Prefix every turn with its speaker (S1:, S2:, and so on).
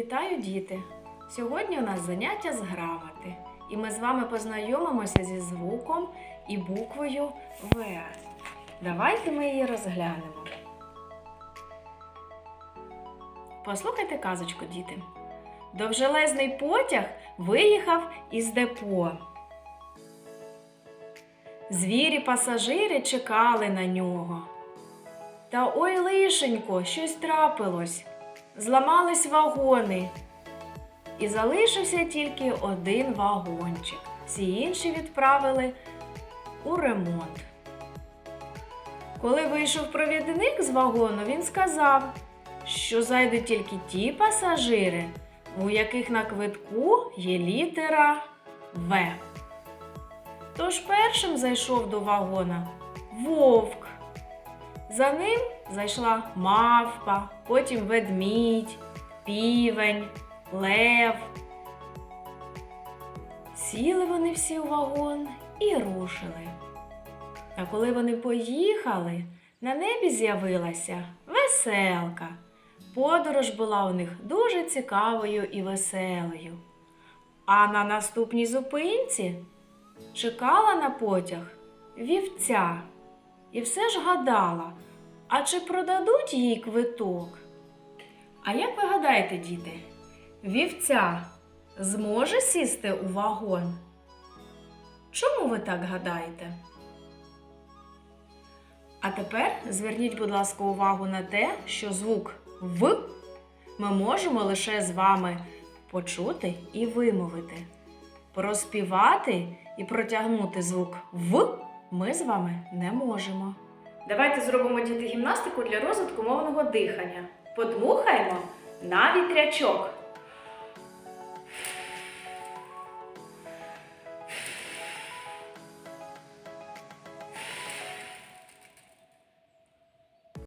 S1: Вітаю, діти! Сьогодні у нас заняття з грамоти, і ми з вами познайомимося зі звуком і буквою В. Давайте ми її розглянемо. Послухайте казочку, діти. Довжелезний потяг виїхав із депо. Звірі пасажири чекали на нього. Та ой лишенько, щось трапилось. Зламались вагони. І залишився тільки один вагончик. Всі інші відправили у ремонт. Коли вийшов провідник з вагону, він сказав, що зайдуть тільки ті пасажири, у яких на квитку є літера В. Тож першим зайшов до вагона вовк. За ним зайшла мавпа, потім ведмідь, півень, лев. Сіли вони всі у вагон і рушили. А коли вони поїхали, на небі з'явилася веселка. Подорож була у них дуже цікавою і веселою. А на наступній зупинці чекала на потяг вівця і все ж гадала, а чи продадуть їй квиток? А як ви гадаєте, діти, вівця зможе сісти у вагон? Чому ви так гадаєте? А тепер зверніть, будь ласка, увагу на те, що звук В ми можемо лише з вами почути і вимовити. Проспівати і протягнути звук В ми з вами не можемо. Давайте зробимо діти гімнастику для розвитку мовного дихання. Подмухаємо на вітрячок.